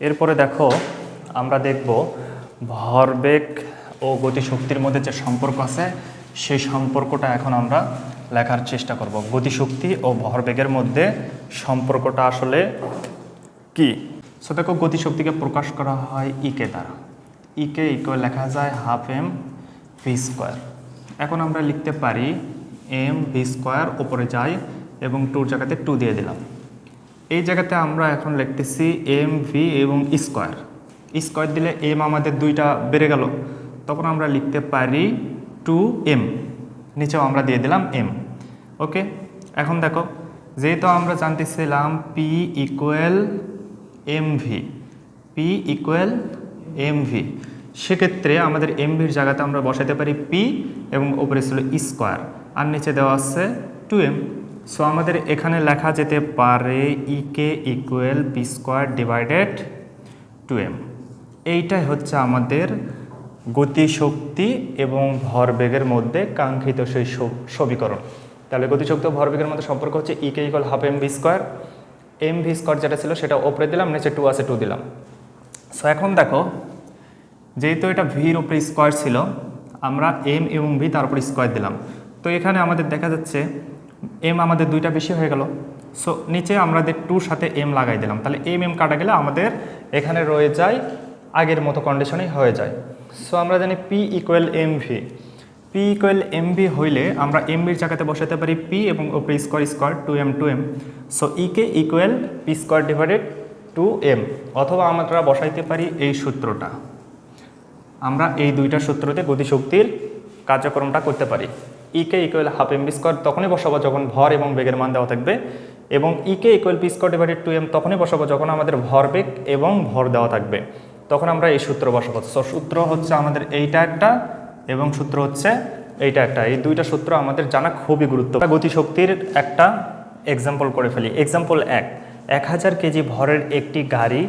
এরপরে দেখো, আমরা দেখব ভরবেগ ও গতিশক্তির মধ্যে যে সম্পর্ক আছে, সেই সম্পর্কটা এখন আমরা লেখার চেষ্টা করব। গতিশক্তি ও ভরবেগের মধ্যে সম্পর্কটা আসলে কি? সো দেখো, গতিশক্তিকে প্রকাশ করা হয় ইকে দ্বারা। ইকে ইকুয়াল লেখা যায় হাফ এম ভি স্কোয়ার এখন আমরা লিখতে পারি এম ভি স্কোয়ার ওপরে যাই এবং টুর জায়গাতে টু দিয়ে দিলাম। এই জায়গাতে আমরা এখন লিখতেছি এম ভি এবং স্কোয়ার স্কোয়ার দিলে এম আমাদের দুইটা বেড়ে গেল। তখন আমরা লিখতে পারি টু এম নিচেও আমরা দিয়ে দিলাম এম ওকে? এখন দেখো, যেহেতু আমরা জানতেছিলাম p equal m v p equal m v সেক্ষেত্রে আমাদের এম ভির জায়গাতে আমরা বসাতে পারি পি এবং ওপরে ছিল স্কোয়ার আর নিচে দেওয়া আছে টু এম সো আমাদের এখানে লেখা যেতে পারে E k equal p square divided two m এইটাই হচ্ছে আমাদের গতিশক্তি এবং ভরবেগের মধ্যে কাঙ্ক্ষিত সেই সমীকরণ। তাহলে গতিশক্তি ও ভরবেগের মধ্যে সম্পর্ক হচ্ছে E k equal half m v square m v square যেটা ছিল সেটা ওপরে দিলাম, নিচে টু আছে টু দিলাম। সো এখন দেখো, যেহেতু এটা ভির উপরে স্কোয়ার ছিল, আমরা এম এবং ভি তার উপরে স্কোয়ার দিলাম। তো এখানে আমাদের দেখা যাচ্ছে এম আমাদের দুইটা বেশি হয়ে গেল। সো নিচে আমাদের টুর সাথে এম লাগাই দিলাম। তাহলে এম এম কাটা গেলে আমাদের এখানে রয়ে যায়, আগের মতো কন্ডিশনেই হয়ে যায়। সো আমরা জানি p equal m v p equal m v হইলে আমরা এম ভির জায়গাতে বসাতে পারি পি এবং ওপরে square square two m two m so E k equal p square divided two m অথবা আমরা বসাইতে পারি এই সূত্রটা। আমরা এই দুইটা সূত্রতে গতিশক্তির কার্যক্রমটা করতে পারি। E k equal half m v square তখনই বসাবো যখন ভর এবং বেগের মান দেওয়া থাকবে। এবং E k equal p square divided two m তখনই বসাবো যখন আমাদের ভর বেগ এবং ভর দেওয়া থাকবে। তখন আমরা এই সূত্র বসাবো। সো সূত্র হচ্ছে আমাদের এইটা একটা এবং সূত্র হচ্ছে এইটা একটা। এই দুইটা সূত্র আমাদের জানা খুবই গুরুত্ব গতিশক্তির একটা এক্সাম্পল করে ফেলি। এক্সাম্পল এক এক হাজার কেজি ভরের একটি গাড়ি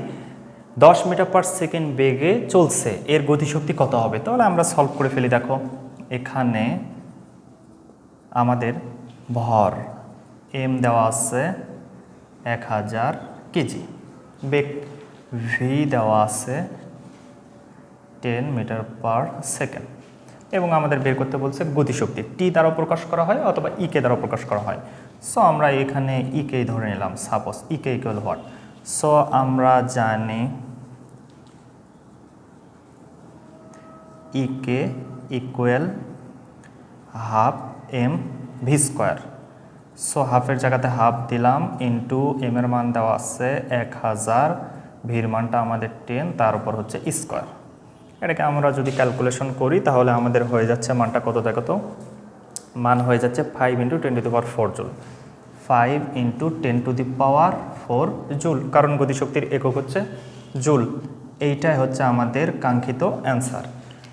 দশ মিটার পার সেকেন্ড বেগে চলছে। এর গতিশক্তি কত হবে? তাহলে আমরা সলভ করে ফেলি, দেখো। এখানে আমাদের ভর। এম দেওয়া আছে এক হাজার কেজি। বেগ ভি দেওয়া আছে টেন মিটার পার সেকেন্ড এবং আমাদের বের করতে বলছে গতিশক্তি। টি দ্বারা প্রকাশ করা হয় অথবা ইকে দ্বারা প্রকাশ করা হয়। সো আমরা এখানে ইকেই ধরে নিলাম। Suppose E K equal what so আমরা জানি E k equal half m v square. So হাফের জায়গাতে হাফ দিলাম ইন্টু এম এর মান দেওয়া আছে এক হাজার ভির মানটা আমাদের টেন তার উপর হচ্ছে স্কোয়ার। এটাকে আমরা যদি ক্যালকুলেশন করি, তাহলে আমাদের হয়ে যাচ্ছে মানটা কত দেখো তো? মান হয়ে যাচ্ছে five into ten to the power four joule five into ten to the power four joule কারণ গতিশক্তির একক হচ্ছে জুল এইটাই হচ্ছে আমাদের কাঙ্ক্ষিত অ্যান্সার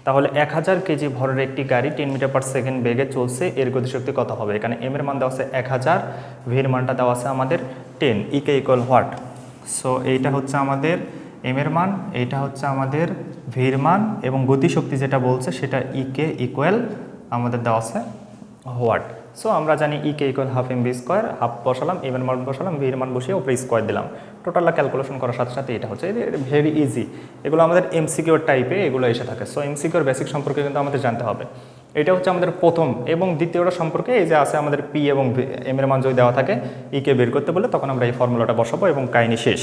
তাহলে এক হাজার কেজি ভরের একটি গাড়ি টেন মিটার পার সেকেন্ড বেগে চলছে, এর গতিশক্তি কত হবে? এখানে এম এর মান দেওয়া আছে এক হাজার ভির মানটা দেওয়া আছে আমাদের ten E K equal what so এইটা হচ্ছে আমাদের এম এর মান, এইটা হচ্ছে আমাদের ভির মান এবং গতিশক্তি যেটা বলছে সেটা ইকে ইকুয়াল আমাদের দেওয়া আছে হোয়াট। সো আমরা জানি E k equal half m v square half বসালাম এম এর মান বসালাম ভির মান বসিয়ে ওপরে স্কোয়ার দিলাম। টোটালটা ক্যালকুলেশন করার সাথে সাথে এটা হচ্ছে ভেরি ইজি এগুলো আমাদের এমসিকিউর টাইপে এগুলো এসে থাকে। সো এমসিকিউর বেসিক সম্পর্কে কিন্তু আমাদের জানতে হবে। এটা হচ্ছে আমাদের প্রথম এবং দ্বিতীয়টা সম্পর্কে এই যে আছে আমাদের পি এবং এম এর মান যদি দেওয়া থাকে ইকে বের করতে বলে তখন আমরা এই ফর্মুলাটা বসাবো এবং কাহিনী শেষ।